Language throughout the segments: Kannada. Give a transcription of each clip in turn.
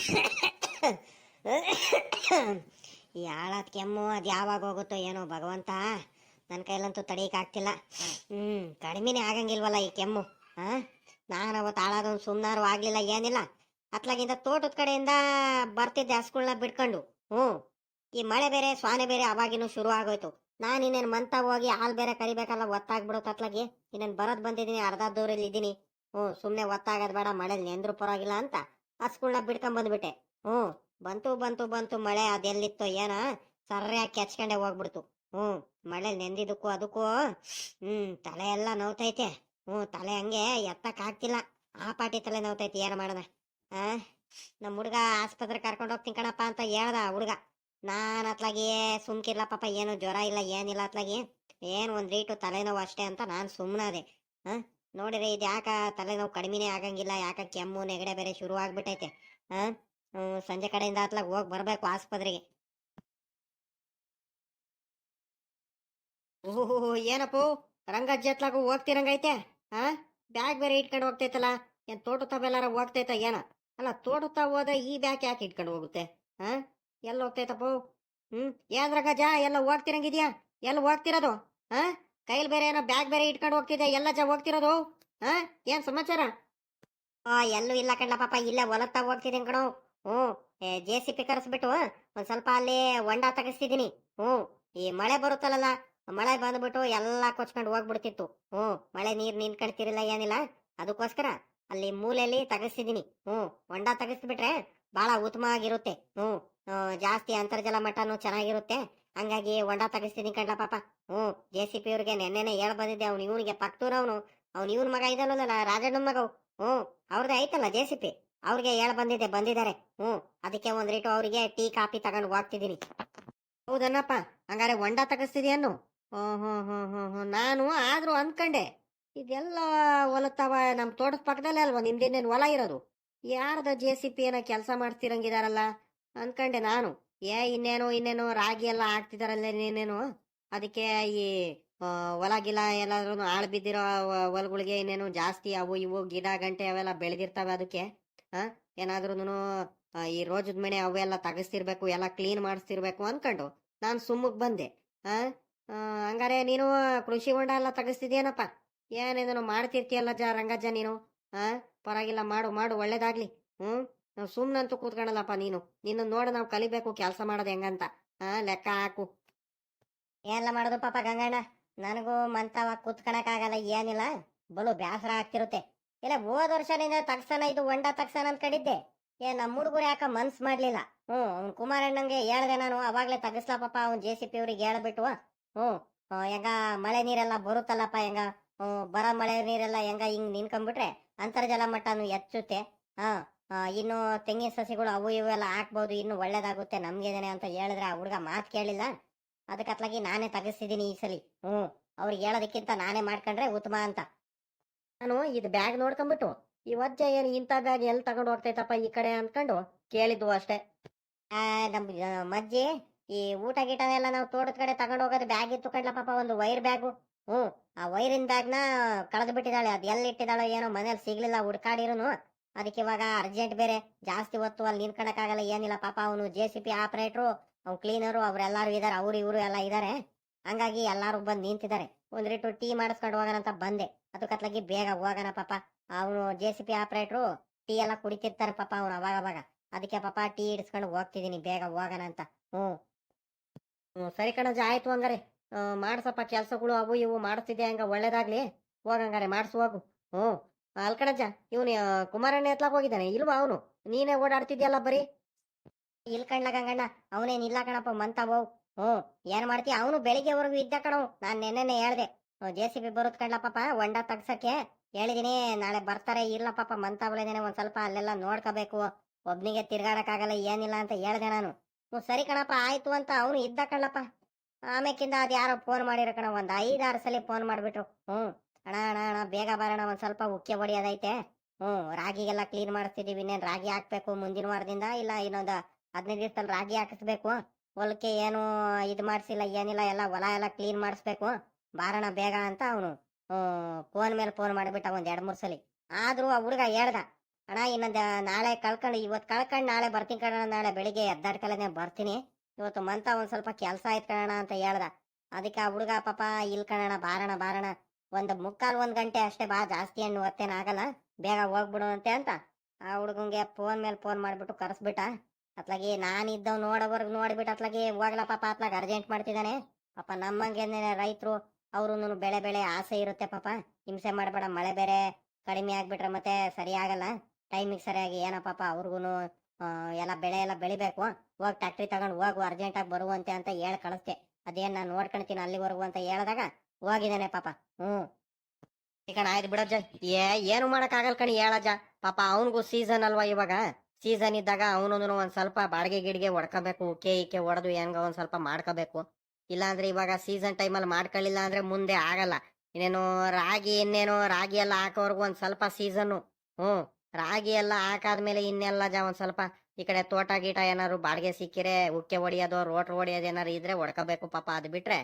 ಈ ಆಳಾದ ಕೆಮ್ಮು, ಅದು ಯಾವಾಗ ಹೋಗುತ್ತೋ ಏನೋ ಭಗವಂತ. ನನ್ನ ಕೈಲಂತೂ ತಡೀಕಾಗ್ತಿಲ್ಲ ಹ್ಞೂ ಕಡಿಮೆನೇ ಆಗಂಗಿಲ್ವಲ್ಲ ಈ ಕೆಮ್ಮು. ಹಾಂ ನಾನು ಅವತ್ತು ಆಳಾದೊಂದು ಸುಮ್ಮನಾರು ಆಗಲಿಲ್ಲ, ಏನಿಲ್ಲ. ಅತ್ಲಾಗಿಂದ ತೋಟದ ಕಡೆಯಿಂದ ಬರ್ತಿದ್ದೆ ಹಸ್ಗಳನ್ನ ಬಿಡ್ಕೊಂಡು ಹ್ಞೂ ಈ ಮಳೆ ಬೇರೆ, ಸ್ವಾನೆ ಬೇರೆ ಅವಾಗಿನೂ ಶುರು ಆಗೋಯ್ತು. ನಾನು ಇನ್ನೇನು ಮಂತ ಹೋಗಿ ಹಾಲು ಬೇರೆ ಕರಿಬೇಕಲ್ಲ ಒತ್ತಾಗ್ಬಿಡುತ್ತೆ ಅತ್ಲಾಗಿ. ಇನ್ನೇನು ಬರೋದು ಬಂದಿದ್ದೀನಿ ಅರ್ಧ ದೂರಲ್ಲಿ ಇದ್ದೀನಿ. ಹ್ಞೂ ಸುಮ್ಮನೆ ಒತ್ತಾಗೋದು ಬೇಡ ಮಳೆ ನೆಂದ್ರು ಪರವಾಗಿಲ್ಲ ಅಂತ. ಹಸ್ಗಳನ್ನ ಬಿಡ್ಕೊಂಡ್ ಬಂದ್ಬಿಟ್ಟೆ. ಹ್ಞೂ ಬಂತು ಬಂತು ಬಂತು ಮಳೆ, ಅದೆಲ್ಲಿತ್ತೋ ಏನ, ಸರ್ಯಾಗಿ ಕೆಚ್ಕೊಂಡೆ ಹೋಗ್ಬಿಡ್ತು. ಹ್ಞೂ ಮಳೆ ನೆಂದಿದ್ದಕ್ಕೂ ಅದಕ್ಕೂ, ಹ್ಮ್, ತಲೆ ಎಲ್ಲ ನೋವ್ತೈತೆ. ಹ್ಞೂ ತಲೆ ಹಂಗೆ ಎತ್ತಕ್ ಆಗ್ತಿಲ್ಲ. ಆ ಪಾಟಿ ತಲೆ ನೋವ್ತೈತೆ, ಏನು ಮಾಡೋಣ ಆ? ನಮ್ಮ ಹುಡುಗ ಆಸ್ಪತ್ರೆ ಕರ್ಕೊಂಡು ಹೋಗ್ತೀನಿ ಕಣಪ್ಪ ಅಂತ ಹೇಳ್ದ ಹುಡುಗ. ನಾನು ಅತ್ಲಾಗಿ ಸುಮ್ಕಿಲ್ಲ ಪಾಪ, ಏನು ಜ್ವರ ಇಲ್ಲ, ಏನಿಲ್ಲ ಅತ್ಲಾಗಿ. ಏನು ಒಂದ್ ರೀಟು ತಲೆನೋವು ಅಷ್ಟೇ ಅಂತ ನಾನು ಸುಮ್ಮನಾದೆ ಹಾ ನೋಡಿದ್ರೆ ಇದು ಯಾಕ ತಲೆನೋವು ಕಡಿಮೆನೇ ಆಗಂಗಿಲ್ಲ, ಯಾಕ ಕೆಮ್ಮು, ನೆಗಡೆ ಬೇರೆ ಶುರು ಆಗ್ಬಿಟ್ಟೈತೆ. ಸಂಜೆ ಕಡೆಯಿಂದ ಆತ್ಲಾಗ ಹೋಗಿ ಬರ್ಬೇಕು ಆಸ್ಪತ್ರೆಗೆ. ಓಹೋ, ಏನಪ್ಪು? ರಂಗಜ್ಜಿ ಅತ್ಲಾಗ ಹೋಗ್ತಿರಂಗೈತೆ? ಹಾ ಬ್ಯಾಗ್ ಬೇರೆ ಇಟ್ಕೊಂಡು ಹೋಗ್ತೈತಲ್ಲ, ಏನ್ ತೋಟ ಬೇಲಾರ ಹೋಗ್ತೈತ ಏನ? ಅಲ್ಲ ತೋಟ ಹೋದ ಈ ಬ್ಯಾಗ್ ಯಾಕೆ ಇಟ್ಕೊಂಡು ಹೋಗುತ್ತೆ? ಹಾ ಎಲ್ಲ ಹೋಗ್ತೈತಪ್ಪ? ಹ್ಮ್, ಏನ್ ರಂಗಜ್ಜ, ಎಲ್ಲ ಹೋಗ್ತಿರಂಗಿದ್ಯಾ? ಎಲ್ಲ ಹೋಗ್ತಿರೋದು? ಹಾ ಕೈಲಿ ಬೇರೆ ಏನೋ ಬ್ಯಾಗ್ ಬೇರೆ ಇಟ್ಕೊಂಡು ಹೋಗ್ತಿದ್ದೆ ಎಲ್ಲ ಜ ಹೋಗ್ತಿರೋದು? ಹಾ? ಏನ್ ಸಮಾಚಾರ? ಆ, ಎಲ್ಲೂ ಇಲ್ಲ ಕಣ್ಣ ಪಾಪ. ಇಲ್ಲೇ ಹೊಲತ್ತ ಹೋಗ್ತಿದ್ದೀನಿ ಕಣೋ. ಹ್ಞೂ ಜೆ ಸಿ ಪಿ ಕರೆಸ್ಬಿಟ್ಟು, ಒಂದು ಸ್ವಲ್ಪ ಅಲ್ಲಿ ಹೊಂಡ ತಗಸ್ತಿದ್ದೀನಿ ಹ್ಞೂ ಈ ಮಳೆ ಬರುತ್ತಲ್ಲ ಮಳೆ ಬಂದ್ಬಿಟ್ಟು ಎಲ್ಲ ಕೊಚ್ಕೊಂಡು ಹೋಗ್ಬಿಡ್ತಿತ್ತು. ಹ್ಞೂ ಮಳೆ ನೀರ್ ನಿಂತ್ಕೊಳ್ತಿರಲಿಲ್ಲ ಏನಿಲ್ಲ. ಅದಕ್ಕೋಸ್ಕರ ಅಲ್ಲಿ ಮೂಲೆಯಲ್ಲಿ ತಗಿಸ್ತಿದ್ದೀನಿ ಹ್ಞೂ ಹೊಂಡ ತಗಸ್ಬಿಟ್ರೆ ಬಹಳ ಉತ್ತಮ ಆಗಿರುತ್ತೆ ಹ್ಞೂ ಜಾಸ್ತಿ ಅಂತರ್ಜಲ ಮಟ್ಟನೂ ಚೆನ್ನಾಗಿರುತ್ತೆ. ಹಂಗಾಗಿ ಹೊಂಡ ತಗಿಸ್ತೀನಿ ಕಂಡ ಪಾಪ. ಹ್ಞೂ ಜೆ ಸಿ ಪಿ ಅವ್ರಿಗೆ ನೆನ್ನೆನೆ ಹೇಳ ಬಂದಿದ್ದೆ ಅವ್ನು ಇವನಿಗೆ, ಪಕ್ತೂರವನು. ಅವ್ನು ಇವನ ಮಗ ಇದಲ್ಲ ರಾಜಣ್ಣನ ಮಗವು ಹ್ಞೂ ಅವ್ರದ್ದೇ ಐತಲ್ಲ ಜೆ ಸಿ ಪಿ ಅವ್ರಿಗೆ ಹೇಳ ಬಂದಿದ್ದೆ ಬಂದಿದ್ದಾರೆ ಹ್ಞೂ, ಅದಕ್ಕೆ ಒಂದು ರೇಟು ಅವರಿಗೆ ಟೀ, ಕಾಫಿ ತಗೊಂಡು ಹೋಗ್ತಿದ್ದೀನಿ. ಹೌದನ್ನಪ್ಪ ಹಂಗಾರೆ ಹೊಂಡ ತಗಿಸ್ತಿದ್ಯಾನು ಹ್ಞೂ ಹ್ಞೂ ನಾನು ಆದ್ರೂ ಅನ್ಕಂಡೆ, ಇದೆಲ್ಲ ಹೊಲತ್ತವ ನಮ್ ತೋಟದ ಪಕ್ಕದಲ್ಲೇ ಅಲ್ವಾ, ನಿಮ್ದೇನೇನು ಹೊಲ ಇರೋದು? ಯಾರ್ದ ಜೆ ಸಿ ಪಿ ಏನೋ ಕೆಲಸ ಮಾಡ್ತಿರಂಗಿದಾರಲ್ಲ? ಅನ್ಕಂಡೆ ನಾನು. ಏ ಇನ್ನೇನೋ ಇನ್ನೇನೋ ರಾಗಿ ಎಲ್ಲ ಹಾಕ್ತಿದಾರಲ್ಲ ಇನ್ನೇನೇನೋ? ಅದಕ್ಕೆ ಈ ಹೊಲ ಗಿಲ ಎಲ್ಲಾದ್ರೂ ಆಳ್ ಬಿದ್ದಿರೋ ಹೊ- ಹೊಲಗಳಿಗೆ ಇನ್ನೇನು ಜಾಸ್ತಿ ಅವು ಇವು ಗಿಡ ಗಂಟೆ ಅವೆಲ್ಲ ಬೆಳೆದಿರ್ತಾವೆ ಅದಕ್ಕೆ ಆ? ಏನಾದ್ರೂ ಈ ರೋಜದ ಮನೆ ಅವೆಲ್ಲ ತಗಸ್ತಿರ್ಬೇಕು ಎಲ್ಲ ಕ್ಲೀನ್ ಮಾಡಿಸ್ತಿರ್ಬೇಕು ಅನ್ಕೊಂಡು. ನಾನು ಸುಮ್ಮಗ್ ಬಂದೆ ಆ, ಹಂಗಾರೆ ನೀನು ಕೃಷಿ ಹೊಂಡ ಎಲ್ಲ ತಗಸ್ತಿದ್ಯೇನಪ್ಪ? ಏನೇನು ಮಾಡ್ತಿರ್ತೀಯಲ್ಲ ಜ ರಂಗಜ್ಜ ನೀನು ಆ? ಪರವಾಗಿಲ್ಲ ಮಾಡು ಮಾಡು ಒಳ್ಳೇದಾಗ್ಲಿ ಹ್ಮ್? ನಾವು ಸುಮ್ಮನಂತೂ ಕೂತ್ಕೊಳ್ಳಲ್ಲಪ್ಪ ನೀನು. ನಿನ್ನ ನೋಡ ನಾವು ಕಲಿಬೇಕು ಕೆಲಸ ಮಾಡೋದು ಹೆಂಗಂತ. ಹಾ ಲೆಕ್ಕ ಹಾಕು. ಏನಲ್ಲ ಮಾಡೋದು ಪಾಪ ಗಂಗಣ್ಣ? ನನಗೂ ಮಂತವ ಕೂತ್ಕೊಳಕ್ಕಾಗಲ್ಲ ಏನಿಲ್ಲ. ಬಲು ಬೇಸರ ಆಗ್ತಿರುತ್ತೆ. ಇಲ್ಲ ಹೋದ ವರ್ಷ ನಿನ್ನ ತಕ್ಷಣ ಇದು ಹೊಂಡ ತಗ್ಸನ ಅನ್ಕೊಂಡಿದ್ದೆ. ಏ ನಮ್ಮ ಹುಡುಗರು ಯಾಕ ಮನ್ಸ್ ಮಾಡ್ಲಿಲ್ಲ? ಹ್ಮ್ ಅವ್ನ್ ಕುಮಾರಣ್ಣಂಗೆ ಹೇಳ್ದೆ ನಾನು ಅವಾಗ್ಲೇ ತಗಸ್ಲಾ ಪಾಪ ಅವ್ನ್ ಜೆ ಸಿ ಪಿ ಅವ್ರಿಗೆ ಹೇಳ್ಬಿಟ್ಟು ಹ್ಮ್ ಹೆಂಗ ಮಳೆ ನೀರೆಲ್ಲ ಬರುತ್ತಲ್ಲಪ್ಪ ಹೆಂಗ? ಹ್ಮ್, ಬರ ಮಳೆ ನೀರೆಲ್ಲ ಹೆಂಗ ಹಿಂಗ್ ನಿನ್ಕೊಂಡ್ಬಿಟ್ರೆ ಅಂತರ್ಜಲ ಮಟ್ಟನು ಹೆಚ್ಚುತ್ತೆ. ಹಾ ಇನ್ನು ತೆಂಗಿನ ಸಸಿಗಳು ಅವು ಇವು ಎಲ್ಲ ಹಾಕ್ಬೋದು, ಇನ್ನು ಒಳ್ಳೇದಾಗುತ್ತೆ ನಮ್ಗೇನೆ ಅಂತ ಹೇಳಿದ್ರೆ ಆ ಹುಡುಗ ಮಾತು ಕೇಳಿಲ್ಲ. ಅದಕ್ಕೆ ಅತ್ಲಾಗಿ ನಾನೇ ತಗಿಸ್ತಿದ್ದೀನಿ ಈ ಸಲ. ಹ್ಞೂ ಅವ್ರಿಗೆ ಹೇಳೋದಕ್ಕಿಂತ ನಾನೇ ಮಾಡ್ಕೊಂಡ್ರೆ ಉತ್ತಮ ಅಂತ. ನಾನು ಇದು ಬ್ಯಾಗ್ ನೋಡ್ಕೊಂಬಿಟ್ಟು, ಈ ವಜ್ಜ ಏನು ಇಂಥ ಬ್ಯಾಗ್ ಎಲ್ಲಿ ತಗೊಂಡು ಹೋಗ್ತೈತಪ್ಪ ಈ ಕಡೆ ಅಂದ್ಕೊಂಡು ಕೇಳಿದ್ವು ಅಷ್ಟೇ. ನಮ್ಮ ಮಜ್ಜಿ, ಈ ಊಟ ಗೀಟನೆಲ್ಲ ನಾವು ತೋಟದ ಕಡೆ ತಗೊಂಡು ಹೋಗೋದು ಬ್ಯಾಗ್ ಇತ್ತು ಕಡ್ಲ ಪಾಪ ಒಂದು ವೈರ್ ಬ್ಯಾಗು. ಹ್ಞೂ, ಆ ವೈರಿನ ಬ್ಯಾಗ್ನ ಕಳೆದು ಬಿಟ್ಟಿದ್ದಾಳೆ, ಅದು ಎಲ್ಲಿ ಇಟ್ಟಿದ್ದಾಳೆ ಏನೋ ಮನೇಲಿ ಸಿಗ್ಲಿಲ್ಲ ಹುಡ್ಕಾಡಿರುನು. ಅದಕ್ಕೆ ಇವಾಗ ಅರ್ಜೆಂಟ್ ಬೇರೆ ಜಾಸ್ತಿ ಹೊತ್ತು ಅಲ್ಲಿ ನಿಂತ್ಕೊಳಕ್ಕಾಗಲ್ಲ ಏನಿಲ್ಲ ಪಾಪ ಅವನು ಜೆ ಸಿ ಪಿ ಆಪರೇಟ್ರು ಅವ್ನು ಕ್ಲೀನರು ಅವರೆಲ್ಲರೂ ಇದಾರೆ, ಅವ್ರು ಇವರು ಎಲ್ಲ ಇದಾರೆ. ಹಂಗಾಗಿ ಎಲ್ಲಾರು ಬಂದು ನಿಂತಿದ್ದಾರೆ. ಒಂದ್ ರೀಟು ಟೀ ಮಾಡಿಸ್ಕೊಂಡು ಹೋಗೋಣ ಅಂತ ಬಂದೆ. ಅದಕ್ಕತ್ಲಾಗಿ ಬೇಗ ಹೋಗೋಣ ಪಾಪ. ಅವನು J C B operator tea ಎಲ್ಲ ಕುಡಿತಿರ್ತಾರೆ ಪಾಪ ಅವ್ನು ಅವಾಗ ಅವಾಗ. ಅದಕ್ಕೆ ಪಾಪ ಟೀ ಇಡಿಸ್ಕೊಂಡು ಹೋಗ್ತಿದೀನಿ ಬೇಗ ಹೋಗೋಣ ಅಂತ. ಹ್ಞೂ. ಹ್ಞೂ, ಸರಿ ಕಣಜ, ಆಯ್ತು ಹಂಗಾರೆ. ಮಾಡಿಸಪ್ಪ ಕೆಲ್ಸಗಳು ಅವು ಇವು ಮಾಡಿಸ್ತಿದ್ದೆ ಹಂಗ? ಒಳ್ಳೇದಾಗ್ಲಿ. ಹೋಗಂಗಾರೆ ಮಾಡ್ಸು ಹೋಗು. ಹ್ಮ್ ಅಲ್ ಕಣಜ್ಜ ಇವನು ಕುಮಾರಣ್ಣ ಎತ್ಲಾಕ್ ಹೋಗಿದ್ದಾನೆ. ಇಲ್ವಾ ಅವನು? ನೀನೇ ಓಡಾಡ್ತಿದ್ಯಲ್ಲ ಬರೀ? ಇಲ್ ಕಣ್ಣ ಗಂಗಣ್ಣ, ಅವನೇನ್ ಇಲ್ಲ ಕಣಪ್ಪ, ಮಂತ ಹೋಗ್ ಹ್ಮ್, ಏನ್ ಮಾಡ್ತೀಯ ಅವನು ಬೆಳಿಗ್ಗೆವರೆಗೂ ಇದ್ದ ಕಣವು ನಾನ್ ನೆನ್ನೆನೆ ಹೇಳ್ದೆ. ಜೆ ಸಿ ಬಿ ಬರುತ್ ಕಣ್ಣ ಪಾಪ ಹೊಂಡ ತಗ್ಸಕ್ಕೆ. ಹೇಳಿದೀನಿ, ನಾಳೆ ಬರ್ತಾರೆ, ಇಲ್ಲ ಪಾಪ ಮಂತಾವಳಿದೇನೆ ಒಂದ್ ಸ್ವಲ್ಪ ಅಲ್ಲೆಲ್ಲ ನೋಡ್ಕೋಬೇಕು. ಒಬ್ನಿಗೆ ತಿರ್ಗಾಡಕ್ಕಾಗಲ್ಲ, ಏನಿಲ್ಲ ಅಂತ ಹೇಳ್ದೆ ನಾನು. ಹ್ಞೂ ಸರಿ ಕಣಪ್ಪ, ಆಯ್ತು ಅಂತ ಅವನು ಇದ್ದ ಕಣಪ್ಪ ಆಮೇಕಿಂದ ಅದು ಯಾರೋ ಫೋನ್ ಮಾಡಿರೋ ಕಣ, ಒಂದ್ ಐದಾರು ಸಲ ಫೋನ್ ಮಾಡ್ಬಿಟ್ರು. ಹ್ಮ್. ಅಣ್ಣ ಅಣ್ಣ ಅಣ್ಣ, ಬೇಗ ಬರೋಣ, ಒಂದ್ ಸ್ವಲ್ಪ ಉಕ್ಕೆ ಹೊಡಿಯೋದೈತೆ ಹ್ಞೂ ರಾಗಿಗೆಲ್ಲ ಕ್ಲೀನ್ ಮಾಡಿಸ್ತಿದ್ದೀವಿ ಇನ್ನೇನು ರಾಗಿ ಹಾಕ್ಬೇಕು ಮುಂದಿನ ವಾರದಿಂದ? ಇಲ್ಲ ಇನ್ನೊಂದು ಹದಿನೈದು ದಿವಸದಲ್ಲಿ ರಾಗಿ ಹಾಕಿಸ್ಬೇಕು. ಹೊಲಕ್ಕೆ ಏನು ಇದು ಮಾಡಿಸಿಲ್ಲ, ಏನಿಲ್ಲ, ಎಲ್ಲ ಹೊಲ ಎಲ್ಲ ಕ್ಲೀನ್ ಮಾಡಿಸ್ಬೇಕು. ಬಾರಣ ಬೇಗ ಅಂತ ಅವನು ಫೋನ್ ಮೇಲೆ ಫೋನ್ ಮಾಡಿಬಿಟ್ಟ ಒಂದು ಎರಡು, ಮೂರು ಸಲಿ. ಆದ್ರೂ ಆ ಹುಡುಗ ಹೇಳ್ದ, ಅಣ್ಣ, ಇನ್ನೊಂದು ನಾಳೆ ಕಳ್ಕೊಂಡು ಇವತ್ತು ಕಳ್ಕೊಂಡು ನಾಳೆ ಬರ್ತೀನಿ ಕಣ ನಾಳೆ ಬೆಳಿಗ್ಗೆ ಎದ್ದಾಡ್ಕಲೇ ಬರ್ತೀನಿ. ಇವತ್ತು ಮಂತ ಒಂದು ಸ್ವಲ್ಪ ಕೆಲಸ ಆಯ್ತು ಕಣ ಅಂತ ಹೇಳ್ದ. ಅದಕ್ಕೆ ಆ ಹುಡುಗ ಪಾಪ, ಇಲ್ಲಿ ಕಣಣ ಬಾರಣ ಬಾರಣ ಒಂದು ಮುಕ್ಕಾಲು ಒಂದು ಗಂಟೆ ಅಷ್ಟೇ ಬಾ, ಜಾಸ್ತಿ ಒತ್ತೇನ ಆಗಲ್ಲ, ಬೇಗ ಹೋಗ್ಬಿಡು ಅಂತೆ ಅಂತ ಆ ಹುಡುಗಂಗೆ ಫೋನ್ ಮೇಲೆ ಫೋನ್ ಮಾಡಿಬಿಟ್ಟು ಕರೆಸ್ಬಿಟ್ಟ. ಅತ್ಲಾಗಿ ನಾನಿದ್ದವ್ ನೋಡೋವರ್ಗು ನೋಡ್ಬಿಟ್ಟು ಅತ್ಲಾಗಿ, ಹೋಗ್ಲ ಪಾಪ, ಅತ್ಲಾಗ ಅರ್ಜೆಂಟ್ ಮಾಡ್ತಿದ್ದಾನೆ. ಪಾಪ ನಮ್ಮಂಗೆ ರೈತರು ಅವ್ರು ಬೆಳೆ ಬೆಳೆ ಆಸೆ ಇರುತ್ತೆ ಪಾಪ. ಹಿಂಸೆ ಮಾಡಬೇಡ, ಮಳೆ ಬೇರೆ ಕಡಿಮೆ ಆಗ್ಬಿಟ್ರೆ ಮತ್ತೆ ಸರಿ ಆಗಲ್ಲ. ಟೈಮಿಗೆ ಸರಿಯಾಗಿ ಏನೋ ಪಾಪ ಅವ್ರಿಗೂ ಎಲ್ಲ ಬೆಳೆ ಎಲ್ಲ ಬೆಳಿಬೇಕು. ಹೋಗಿ ಟ್ಯಾಕ್ಟ್ರಿ ತಗೊಂಡು ಹೋಗು ಅರ್ಜೆಂಟಾಗಿ ಬರುವಂತೆ ಅಂತ ಹೇಳಿ ಕಳಿಸ್ತೆ ಅದೇನು ನಾನು ನೋಡ್ಕೊಳ್ತೀನಿ ಅಲ್ಲಿವರೆಗೂ ಅಂತ ಹೇಳಿದಾಗ ಹೋಗಿದ್ದಾನೆ ಪಾಪ. ಹ್ಮ್ ಈಗ ಆಯ್ತು ಬಿಡಜ್ಜ ಏ, ಏನು ಮಾಡಕ್ಕಾಗಲ್ಲ ಕಣಿ ಹೇಳಜ್ಜ ಪಾಪ ಅವನಿಗೂ ಸೀಸನ್ ಅಲ್ವಾ ಇವಾಗ? ಸೀಸನ್ ಇದ್ದಾಗ ಅವನೊಂದು ಒಂದ್ ಸ್ವಲ್ಪ ಬಾಡಿಗೆ ಗಿಡಿಗೆ ಹೊಡ್ಕೋಬೇಕು ಉಕ್ಕೆ ಇಕ್ಕೆ ಹೊಡೆದು ಹೆಂಗ ಒಂದ್ ಸ್ವಲ್ಪ ಮಾಡ್ಕೋಬೇಕು. ಇಲ್ಲಾಂದ್ರೆ ಇವಾಗ ಸೀಸನ್ ಟೈಮಲ್ಲಿ ಮಾಡ್ಕೊಳ್ಳಿಲ್ಲ ಅಂದ್ರೆ ಮುಂದೆ ಆಗಲ್ಲ. ಇನ್ನೇನು ರಾಗಿ ಇನ್ನೇನು ರಾಗಿ ಎಲ್ಲ ಹಾಕೋರ್ಗು ಒಂದ್ ಸ್ವಲ್ಪ ಸೀಸನ್ನು ಹ್ಮ್ ರಾಗಿ ಎಲ್ಲ ಹಾಕಾದ್ಮೇಲೆ ಇನ್ನೆಲ್ಲ ಜ ಒಂದ್ ಸ್ವಲ್ಪ ಈ ಕಡೆ ತೋಟ ಗೀಟ ಏನಾದ್ರು ಬಾಡಿಗೆ ಸಿಕ್ಕಿರೆ ಉಕ್ಕೆ ಹೊಡಿಯೋದು ರೋಟ್ರ್ ಹೊಡಿಯೋದು ಏನಾರು ಇದ್ರೆ ಹೊಡ್ಕೋಬೇಕು ಪಾಪ ಅದ್ ಬಿಟ್ರೆ.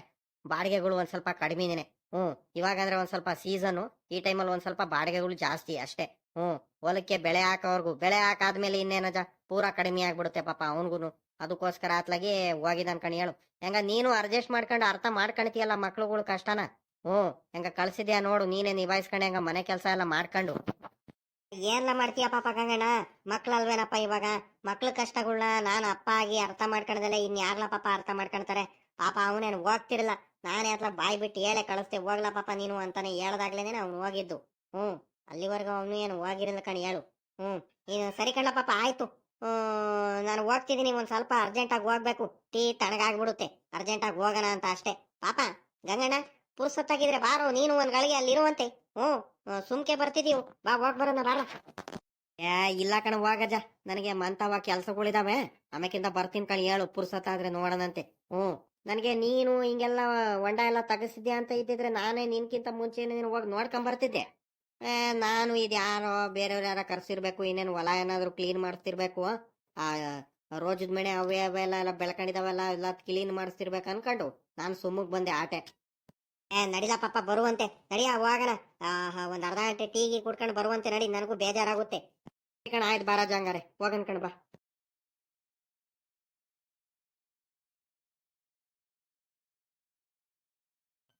ಬಾಡಿಗೆಗಳು ಒಂದ್ ಸ್ವಲ್ಪ ಕಡಿಮೆನೆ ಹ್ಮ್, ಇವಾಗಂದ್ರೆ ಒಂದ್ ಸ್ವಲ್ಪ ಸೀಸನ್ ಈ ಟೈಮಲ್ಲಿ ಒಂದ್ ಸ್ವಲ್ಪ ಬಾಡಿಗೆಗಳು ಜಾಸ್ತಿ ಅಷ್ಟೇ. ಹ್ಮ್, ಹೊಲಕ್ಕೆ ಬೆಳೆ ಹಾಕೋವರೆಗೂ, ಬೆಳೆ ಹಾಕಾದ್ಮೇಲೆ ಇನ್ನೇನಜ ಪೂರಾ ಕಡಿಮೆ ಆಗ್ಬಿಡುತ್ತೆ ಪಾಪ ಅವನ್ಗುನು. ಅದಕ್ಕೋಸ್ಕರ ಆತ್ಲಾಗಿ ಹೋಗಿದ್ ಕಣಿ ಹೇಳು. ಹೆಂಗ ನೀನು ಅಡ್ಜಸ್ಟ್ ಮಾಡ್ಕೊಂಡು ಅರ್ಥ ಮಾಡ್ಕೊಳ್ತೀಯಲ್ಲ ಮಕ್ಳುಗಳು ಕಷ್ಟನ? ಹ್ಮ್, ಹೆಂಗ ಕಳ್ಸಿದ್ಯಾ ನೋಡು, ನೀನೇ ನಿಭಾಯಿಸ್ಕೊಂಡು ಹೆಂಗ ಮನೆ ಕೆಲಸ ಎಲ್ಲ ಮಾಡ್ಕೊಂಡು. ಏನ್ಲ ಮಾಡ್ತೀಯ ಪಾಪ ಗಂಗಣ್ಣ? ಮಕ್ಳಲ್ವೇನಪ್ಪ ಇವಾಗ? ಮಕ್ಳ ಕಷ್ಟಗಳ್ನ ನಾನು ಅಪ್ಪ ಆಗಿ ಅರ್ಥ ಮಾಡ್ಕೊಂಡದಲ್ಲ ಇನ್ ಯಾರ್ಲ ಪಾಪ ಅರ್ಥ ಮಾಡ್ಕೊಂತಾರೆ ಪಾಪ ಅವನೇನು ಹೋಗ್ತಿರಲ್ಲ ನಾನೇ ಅತ್ಲ ಬಾಯಿ ಬಿಟ್ಟು ಹೇಳೆ ಕಳಿಸ್ತೆ ಹೋಗ್ಲಾ ಪಾಪ ನೀನು ಅಂತಾನೆ ಹೇಳ್ದಾಗ್ಲೇನೆ ಅವ್ನು ಹೋಗಿದ್ದು. ಹ್ಞೂ ಅಲ್ಲಿವರೆಗೂ ಅವನು ಏನು ಹೋಗಿರಲ್ಲ ಕಣಿ ಹೇಳು. ಹ್ಞೂ ನೀನು ಸರಿ ಕಣ್ಣ ಪಾಪ, ಆಯಿತು. ನಾನು ಹೋಗ್ತಿದ್ದೀನಿ, ಒಂದು ಸ್ವಲ್ಪ ಅರ್ಜೆಂಟಾಗಿ ಹೋಗ್ಬೇಕು. ಟೀ ತಣ್ಣಗಾಗ್ಬಿಡುತ್ತೆ ಅರ್ಜೆಂಟಾಗಿ ಹೋಗೋಣ ಅಂತ ಅಷ್ಟೇ. ಪಾಪ, ಗಂಗಣ್ಣ, ಪುರ್ಸೊತ್ತಾಗಿದ್ರೆ ಬಾರೋ, ನೀನು ಒಂದು ಗಳಿಗೆ ಅಲ್ಲಿರುವಂತೆ. ಹ್ಞೂ ಸುಮ್ಕೆ ಬರ್ತಿದೀವು ಬಾ, ಹೋಗ್ ಬರೋಣ, ಬಾರ. ಏ, ಇಲ್ಲ ಕಣ ಹೋಗಜ ನನಗೆ ಮಂತವ ಕೆಲ್ಸಗಳಿದಾವೆ. ಆಮೇಕಿಂತ ಬರ್ತೀನಿ ಕಣಿ, ಹೇಳು. ಪುರ್ಸೊತ್ತಾದ್ರೆ ನೋಡೋಣಂತೆ. ಹ್ಮ್. ನನಗೆ ನೀನು ಹಿಂಗೆಲ್ಲ ಹೊಂಡ ಎಲ್ಲ ತೆಗೆಸಿದ್ಯಾ ಅಂತ ಇದ್ದಿದ್ರೆ ನಾನೇ ನಿನ್ಕಿಂತ ಮುಂಚೆ ನೀನು ಹೋಗಿ ನೋಡ್ಕೊಂಡ್ ಬರ್ತಿದ್ದೆ. ಏ, ನಾನು ಇದು ಯಾರೋ ಬೇರೆಯವ್ರು ಯಾರೋ ಕರ್ಸಿರ್ಬೇಕು ಇನ್ನೇನು ಹೊಲ ಏನಾದ್ರು ಕ್ಲೀನ್ ಮಾಡಿಸ್ತಿರ್ಬೇಕು. ಆ ರೋಜದ ಮನೆ ಅವೇ ಅವೆಲ್ಲ ಎಲ್ಲ ಬೆಳ್ಕೊಂಡಿದಾವೆಲ್ಲ ಎಲ್ಲ ಕ್ಲೀನ್ ಮಾಡಿಸ್ತಿರ್ಬೇಕು ಅನ್ಕೊಂಡು ನಾನು ಸುಮ್ಮಗೆ ಬಂದೆ ಆಟೆ. ಏ ನಡಿಲ ಪಾಪ ಬರುವಂತೆ. ನಡಿಯ ಹೋಗೋಣ. ಒಂದ್ ಅರ್ಧ ಗಂಟೆ ಟೀಗಿ ಕುಡ್ಕೊಂಡು ಬರುವಂತೆ ನಡಿ ನನಗೂ ಬೇಜಾರಾಗುತ್ತೆ. ಕಣ ಆಯ್ತು ಬಾರಾಜ ಹಂಗಾರೆ. ಹೋಗನ್ ಕಣ್ ಬಾ.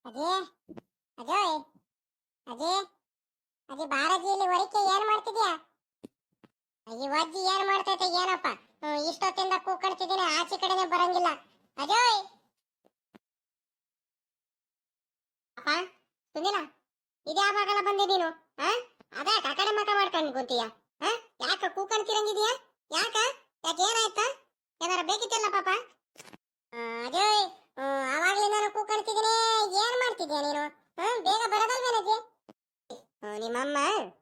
ಅದೇ ಅದೇ ಅದೇ ಬಾರಜಿ ಇಲ್ಲಿ ಹೊರಕ್ಕೆ ಏನ್ ಮಾಡ್ತಿದ್ಯಾ? ಈ ವಜ್ಜಿ ಏನ್ ಮಾಡ್ತೈತೆ ಏನಪ್ಪ? ಇಷ್ಟೊತ್ತಿಂದ ಕೂಕಡ್ತಿದ್ದೀನಿ ಆಚೆ ಕಡೆನೆ ಬರಂಗಿಲ್ಲ. ಅಜೋಯ್ ಅಪ್ಪ, ಸುನಿಲ ಇದ್ಯಾವಾಗಲ್ಲ ಬಂದೆ ನೀನು? ಆ? ಅದ ಕಕಡೆ ಮಕ ಮಾಡ್ಕೊಂಡು ಕುಂತೀಯ? ಆ? ಯಾಕ ಕೂಕಣ್ತಿರಂಗಿದ್ಯಾ ಯಾಕ ಯಾಕೆ? ಏನಾಯ್ತ ಏನಾರ ಬೇಕಿತ್ತಲ್ಲ ಪಾಪ ಆ, ಅಜಯ್ ಹ್ಮ್, ಆವಾಗ್ಲಿಂದಾನು ಕೂಕಣ್ತಿದ್ದೀನಿ ಏನ್ ಮಾಡ್ತಿದ್ಯಾ ನೀನು? ಬೇಗ ಬರೋದಲ್ವೇನಜ್ಜಿ? ನಿಮ್ಮಮ್ಮ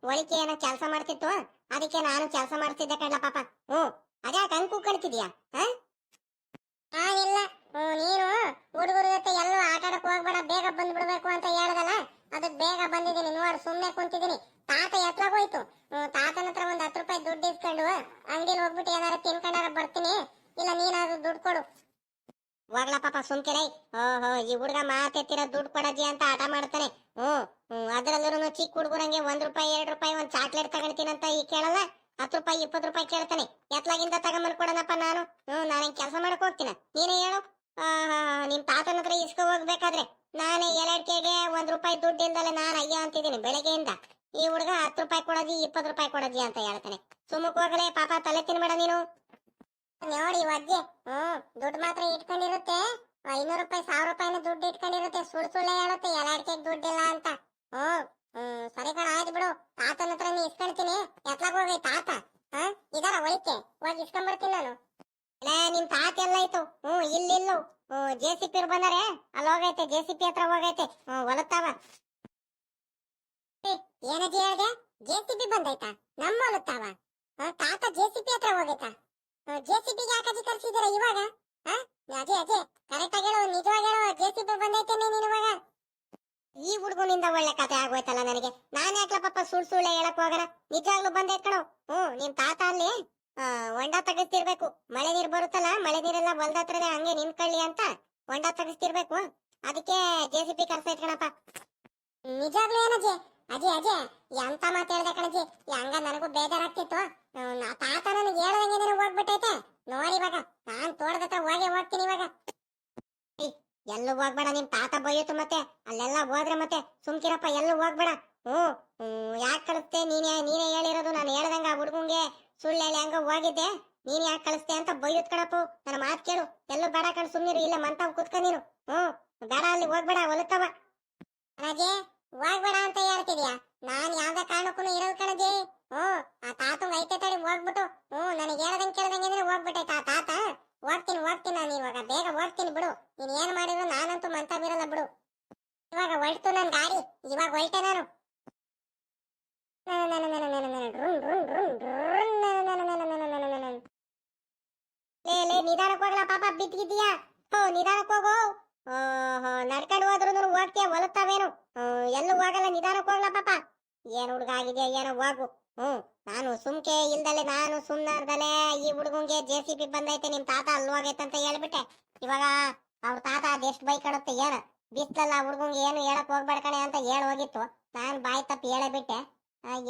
ಒಳಿಕೆ ಏನೋ ಕೆಲಸ ಮಾಡ್ತಿತ್ತು. ಅದಕ್ಕೆ ನಾನು ಕೆಲಸ ಮಾಡ್ತಿದ್ದೆ ಕಣ್ಲ ಪಾಪ. ಹ್ಮ್, ಅದ್ಯಾಕ ಹಂಗ್ ಕೂಕಣ್ತಿದ್ಯಾ ಇಲ್ಲ. ನೀನು ಹುಡುಗರ ಜೊತೆ ಎಲ್ಲೂ ಆಟ ಆಡಕ್ ಹೋಗ್ಬೇಡ, ಬೇಗ ಬಂದ್ಬಿಡ್ಬೇಕು ಅಂತ ಹೇಳ್ದಲ್ಲ? ಅದಕ್ಕೆ ಬೇಗ ಬಂದಿದ್ದೀನಿ, ನೋಡಿ, ಸುಮ್ನೆ ಕುಂತಿದ್ದೀನಿ. ತಾತ ಎತ್ಲಾಗೋಯ್ತು ಹೋಯ್ತು. ತಾತನ ಹತ್ರ ಒಂದ್ ಹತ್ತು ರೂಪಾಯಿ ದುಡ್ಡು ಇಸ್ಕೊಂಡು ಅಂಗಡಿಲಿ ಹೋಗ್ಬಿಟ್ಟು ಏನಾರ ತಿನ್ಕೊಂಡಾರ ಬರ್ತೀನಿ. ಇಲ್ಲ, ನೀನಾದ್ರೂ ದುಡ್ಡು ಕೊಡು. ಹೋಗ್ಲಾ ಪಾಪ ಸುಮ್ಕಿರೈ. ಓಹೋ, ಈ ಹುಡುಗ ಮಾತೆತ್ತಿರ ದುಡ್ಡು ಕೊಡಜ್ಜಿ ಅಂತ ಆಟ ಮಾಡ್ತಾನೆ. ಹ್ಮ್ ಹ್ಮ್ ಅದ್ರಲ್ಲೂ ಚಿಕ್ಕ ಹುಡುಗರಂಗೆ ಒಂದ್ ರೂಪಾಯಿ, ಎರಡ್ ರೂಪಾಯಿ ಒಂದ್ ಚಾಕ್ಲೇಟ್ ತಗೊಳ್ತೀನಂತ ಈ ಕೇಳಲ್ಲ? ಹತ್ತು ರೂಪಾಯಿ, ಇಪ್ಪತ್ತು ರೂಪಾಯಿ ಕೇಳ್ತಾನೆ. ಎತ್ಲಾಗಿಂದ ತಗೊಂಬಂದ್ ಕೊಡನಪ್ಪ ನಾನು. ಹ್ಮ್ ನಾನು ಕೆಲಸ ಮಾಡಕ್ ಹೋಗ್ತೀನ? ನೀನೇ ಹೇಳು. ನಿಮ್ ತಾತನ ಹತ್ರ ಇಸ್ಕೊ ಹೋಗ್ಬೇಕಾದ್ರೆ ನಾನೇ ಎರಡ್ಕೆಗೆ ಒಂದ್ ರೂಪಾಯಿ ದುಡ್ಡು ನಾನ್ ಅಯ್ಯ ಅಂತಿದ್ದೀನಿ ಬೆಳಗ್ಗೆಯಿಂದ. ಈ ಹುಡುಗ ಹತ್ತು ರೂಪಾಯಿ ಕೊಡೋದಿ ಇಪ್ಪತ್ ರೂಪಾಯಿ ಕೊಡೋದಿ ಅಂತ ಹೇಳ್ತಾನೆ. ಸುಮ್ಮಕ್ ಹೋಗಲೇ ಪಾಪ, ತಲೆ ತಿನ್ಬೇಡ ನೀನು. ನೋಡಿ ಅಜ್ಜಿ ಹ್ಮ್, ದುಡ್ಡು ಮಾತ್ರ ಇಟ್ಕೊಂಡಿರುತ್ತೆ. ಐನೂರು ರೂಪಾಯಿ, ಸಾವಿರ ರೂಪಾಯಿನ ದುಡ್ಡು ಇಟ್ಕೊಂಡಿರುತ್ತೆ. ಸುಳ್ಳು ಸುಳ್ಳೆ ಹೇಳುತ್ತೆ ಎಲ್ಲಾಡ್ಕೆ ದುಡ್ಡಿಲ್ಲ ಅಂತ. ಹ್ಮ್ ಹ್ಮ್, ಸರಿ ಕಣ, ಆಯ್ತು ಬಿಡು. ತಾತನ ಹತ್ರ ಇಸ್ಕೊಳ್ತೀನಿ. ಎತ್ಲಾಗ ಹೋಗಿ ತಾತ. ಹ, ಇದಾರ ಒಳಿಕೆ. ಹೋಗಿ ಇಸ್ಕೊಂಬರ್ತೀನಿ ನಾನು. ನಿಮ್ ತಾತ ಎಲ್ಲ ಐತು ಹ್ಮ್ ಇಲ್ಲಿಲ್ಲು ಹ್ಮ್ ಜೆ ಸಿ ಪಿ ಬಂದಾರೆ. ಅಲ್ಲಿ ಹೋಗೈತೆ ಜೆ ಸಿ ಪಿ ಹತ್ರ ಹೋಗೈತೆ. ಹ್ಮ್ ಹೊಲತ್ತಾವ ಏನಜ್ಜಿ ಹೇಳ್ದೆ ಜೆ ಸಿ ಪಿ ಬಂದೈತಾ ನಮ್ಮ ಹೊಲತ್ತಾವ ತಾತ ಜೆ ಸಿ ಪಿ ಹತ್ರ ಹೋಗೈತಾ? ಜೆ ಸಿ ಪಿಗೆ ಯಾಕಜ್ಜಿ ಕರ್ಸಿದ್ದೀರಾ ಇವಾಗ? ಅಜೆ ಅಜೆ ಕರೆಕ್ಟ್ ಆಗಿ ಹೇಳು, ನಿಜವಾಗಿ ಹೇಳು. ಜೆ ಸಿ ಪಿ ಬಂದೈತೇನೆ ನೀನು ಇವಾಗ. ಈ ಹುಡುಗನಿಂದ ಒಳ್ಳೆ ಕತೆ ಆಗೋಯ್ತಲ್ಲ ನನಗೆ. ನಾನು ಯಾಕ್ಲ ಪಾಪ ಸುಳ್ ಸುಳ್ಳೆ ಹೇಳಕ್ ಹೋಗಣ ನಿಜವಾಗ್ಲೂ ಬಂದೈತ್ ಕಣೋ. ಹ್ಞೂ, ನಿಮ್ ತಾತ ಅಲ್ಲಿ ಹೊಂಡ ತೆಗಿಸ್ತಿರ್ಬೇಕು. ಮಳೆ ನೀರ್ ಬರುತ್ತಲ್ಲ, ಮಳೆ ನೀರೆಲ್ಲ ಹೊಲ್ದ ಹತ್ರನೇ ಹಂಗೆ ನಿಂತ್ಕೊಳ್ಳಿ ಅಂತ ಹೊಂಡ ತೆಗಿಸ್ತಿರ್ಬೇಕು. ಅದಕ್ಕೆ ಜೆ ಸಿ ಪಿ ಕರ್ಸೈತ್ ಕಣಪ್ಪ. ನಿಜಾಗ್ಲೂ ಏನಜ್ಜಿ? ಅಜಿ ಅಜಿ ಎಂತ ಮಾತಾಡ್ದೆ ಹೇಳ್ದೆ ಕಣಜಿ ಹಂಗ ನನಗೂ ಬೇಜಾರಾಗ್ತಿತ್ತು? ತಾತ ನನಗೆ ಹೇಳ್ದಂಗೆ ಹೋಗ್ಬಿಟ್ಟೈತೆ. ನೋಡಿ ಇವಾಗ, ನಾನ್ ತೋಟದತ್ರ ಹೋಗಿ ಹೋಗ್ತೀನಿ ಇವಾಗ. ಎಲ್ಲೂ ಹೋಗ್ಬೇಡ, ನಿಮ್ ತಾತ ಬೈಯಿತು ಮತ್ತೆ, ಅಲ್ಲೆಲ್ಲ ಹೋದ್ರೆ ಮತ್ತೆ ಸುಮ್ಕಿರಪ್ಪ, ಎಲ್ಲೂ ಹೋಗ್ಬೇಡ. ಹ್ಮ್ ಯಾಕೆ ಕಳಿಸ್ತೆ ನೀನೇ ನೀನೇ ಹೇಳಿರೋದು, ನಾನು ಹೇಳ್ದಂಗ ಆ ಹುಡುಗಂಗೆ ಸುಳ್ಳು ಹೇಳಿ ಹಂಗ ಹೋಗಿದ್ದೆ. ನೀನ್ ಯಾಕೆ ಕಳಿಸ್ತೆ ಅಂತ ಬೈಯುತ್ ಕಣಪ್ಪು, ನನ್ನ ಮಾತು ಕೇಳು. ಎಲ್ಲೂ ಬೇಡ ಕಣ್ ಸುಮ್ನಿರು, ಇಲ್ಲ ಮಂತವ್ ಕುತ್ಕೊಂಡಿರು ಹ್ಮ್ ಬೇಡ, ಅಲ್ಲಿ ಹೋಗ್ಬೇಡ ಹೊಲುತ್ತವ ರಾಜೇ ಹೋಗ್ಬೇಡ ಅಂತ ಹೇಳ್ತಿದ್ಯಾ? ನಾನ್ ಯಾವ್ದೇ ಕಾರಣಕ್ಕೂ ಇರೋದು ಕಣಜಿ. ಹ್ಮ್ ಆ ತಾತಂಗ್ ಐತೆ ತಡಿ ಹೋಗ್ಬಿಟ್ಟು ಹ್ಮ್ ನನಗೆ ಹೇಳ್ದಂಗೆ ಕೇಳ್ದಂಗೆ ಅಂದ್ರೆ ಹೋಗ್ಬಿಟ್ಟೈತೆ ಆ ತಾತ. ಹೋಗ್ತೀನಿ ಹೋಗ್ತೀನಿ ನಾನು ಇವಾಗ. ಬೇಗ ಹೋಗ್ತೀನಿ ಬಿಡು. ನೀನ್ ಏನ್ ಮಾಡಿದ್ರು ನಾನಂತೂ ಮಂತ ಬಿರಲ್ಲ ಬಿಡು. ಇವಾಗ ಹೊಲ್ಟು ನನ್ ಗಾಡಿ. ಇವಾಗ ಹೊಲ್ಟೆ ನಾನು. ನಿಧಾನಕ್ಕೆ ಹೋಗಲ್ಲ ಪಾಪ ಬಿದ್ದಿದ್ಯಾ ಹೋ ನಿಧಾನಕ್ಕೆ ಹೋಗೋ. ಓಹೋ, ನಡ್ಕೊಂಡು ಹೋದ್ರು ಹೋಗ್ತೀಯ, ಹೊಲತ್ತಾವೇನು? ಎಲ್ಲೂ ಹೋಗಲ್ಲ, ನಿಧಾನಕ್ಕೆ ಹೋಗ್ಲ ಪಾಪ. ಏನ್ ಹುಡುಗ ಆಗಿದೆಯಾ, ಏನೋ ಹೋಗು. ಹ್ಮ್ ನಾನು ಸುಮ್ಕೆ ಇಲ್ದಲೆ, ನಾನು ಸುಮ್ನಾರ್ದಲೆ ಈ ಹುಡುಗಂಗೆ ಜೆ ಸಿ ಪಿ ಬಂದೈತೆ, ನಿಮ್ ತಾತ ಅಲ್ಲಿ ಹೋಗೈತೆ ಅಂತ ಹೇಳ್ಬಿಟ್ಟೆ. ಇವಾಗ ಅವ್ರ ತಾತ ಅದೆಷ್ಟು ಬೈ ಕಡುತ್ತೆ ಏನ? ಬಿಸ್ಲಲ್ಲ ಹುಡುಗಂಗೆ ಏನು ಹೇಳಕ್ ಹೋಗ್ಬೇಡ ಕಣೆ ಅಂತ ಹೇಳಿ ಹೋಗಿತ್ತು. ನಾನು ಬಾಯಿ ತಪ್ಪಿ ಹೇಳಬಿಟ್ಟೆ.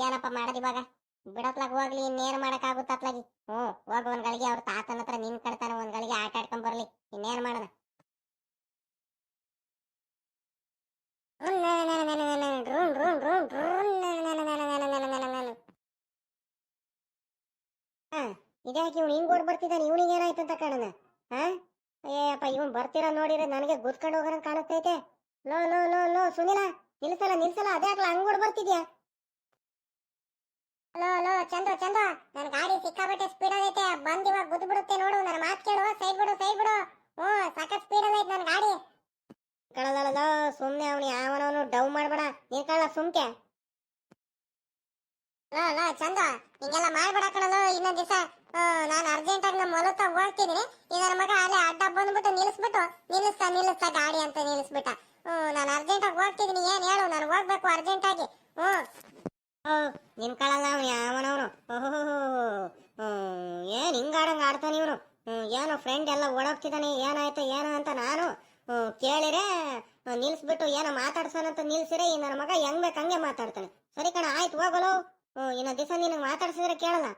ಏನಪ್ಪ ಮಾಡೋದು ಇವಾಗ? ಬಿಡತ್ಲಾಗ ಹೋಗ್ಲಿ, ಇನ್ನೇನು ಮಾಡಕ್ ಹ್ಞೂ, ಹೋಗ ಒಂದ್ ಗಳಿಗೆ, ಅವ್ರ ತಾತನ ಹತ್ರ ನಿನ್ ಕಡ್ತಾನೆ ಒಂದ್ ಗಳಿಗೆ ಆಟ ಆಡ್ಕೊಂಡ್ ಬರ್ಲಿ. ಇನ್ನೇನ್ ಮಾಡೋಣ ಇದ್ಯಾಕೆ ಇವ್ನು ಹಿಂಗ್ ಓಡ್ ಬರ್ತಿದ್ದಾನೆ ಇವನಿಗೆ ಏನಾಯ್ತು ಅಂತ ಕಾಣನ ಹಾ ಏಯಪ್ಪ ಇವನ್ ಬರ್ತೀರ ನನಗೆ ಗುದ್ಕೊಂಡು ಹೋಗೋಣ ಕಾಣಿಸ್ತೈತೆ. ಲೋ ಲೋ ಲೋ ಲೋ, ಸುನಿಲ, ನಿಲ್ಸಲ್ಲ ನಿಲ್ಸಲ್ಲ ಆಗ್ಲ ಹಂಗ್ ಬರ್ತಿದ್ಯಾ? ಲೋ ಲೋ, ಚಂದ್ರ ಚಂದ್ರ, ನನ್ ಗಾಡಿ ಸಿಕ್ಕಾಪಟ್ಟೆ ಸ್ಪೀಡ್ ಆಗೈತೆ ಬಂದ್ ಇವಾಗ ಗುದ್ದು ಬಿಡುತ್ತೆ ನೋಡು ನನ್ನ ಮಾತ್ ಕೇಳು ಸೈಡ್ ಬಿಡು ಸೈಡ್ ಬಿಡು. ಹ್ಮ್ ಸಾಕಷ್ಟು ಸ್ಪೀಡ್ ಆಗೈತೆ ನನ್ ಗಾಡಿ. ಕಳದಲ್ಲ ಸುಮ್ನೆ ಅವನು ಯಾವನವನು ಡೌ ಮಾಡ್ಬೇಡ ಕಳ್ಳ ಸುಮ್ಕೆ. ಲೋ ಲೋ ಚಂದ. ಹಿಂಗೆಲ್ಲ ಮಾಡ್ಬೇಡ ಕಣಲು ಇನ್ನೊಂದ್ ದಿವಸ ನಾನು ಅರ್ಜೆಂಟ್ ಆಗಿ ನಮ್ಮ ಹೋಗ್ತಿದೀನಿ ಈಗ ನನ್ನ ಮಗ ಅಲ್ಲೇ ಅಡ್ಡ ಬಂದ್ಬಿಟ್ಟು ನಿಲ್ಲಿಸ್ಬಿಟ್ಟು ನಿಲ್ಲಿಸ್ತಾ ನಿಲ್ಲಿಸ್ತಾ ಗಾಡಿ ಅಂತ ನಿಲ್ಲಿಸ್ಬಿಟ್ಟ ಹ್ಮ್ ನಾನು ಅರ್ಜೆಂಟ್ ಆಗಿ ಹೋಗ್ತಿದೀನಿ. ಏನ್ ಹೇಳು, ನಾನು ಹೋಗ್ಬೇಕು ಅರ್ಜೆಂಟ್ ಆಗಿ. ಹ್ಮ್ ನಿನ್ ಕಳಲ್ಲ ಅವನು, ಯಾವನವನು? ಏನ್ ಹಿಂಗಾಡಂಗ ಆಡ್ತಾನೆ ಇವನು? ಏನೋ ಫ್ರೆಂಡ್ ಎಲ್ಲ ಓಡೋಗ್ತಿದ್ದಾನೆ ಏನಾಯ್ತು, ಏನು ಅಂತ ನಾನು ಕೇಳಿರೆ ನಿಲ್ಲಿಸ್ಬಿಟ್ಟು ಏನೋ ಏನೋ ಮಾತಾಡ್ಸೋನಂತ ನಿಲ್ಸಿರೆ, ಈ ನನ್ನ ಮಗ ಹೆಂಗ್ ಬೇಕು ಹಂಗೆ ಮಾತಾಡ್ತಾನೆ. ಸರಿ ಕಣ, ಆಯ್ತು, ಹೋಗಲು. ಹ್ಮ್, ಇನ್ನೊಂದ್ ದಿವಸ ನಿನಗೆ ಮಾತಾಡ್ಸಿದ್ರೆ ಕೇಳಲ್ಲ.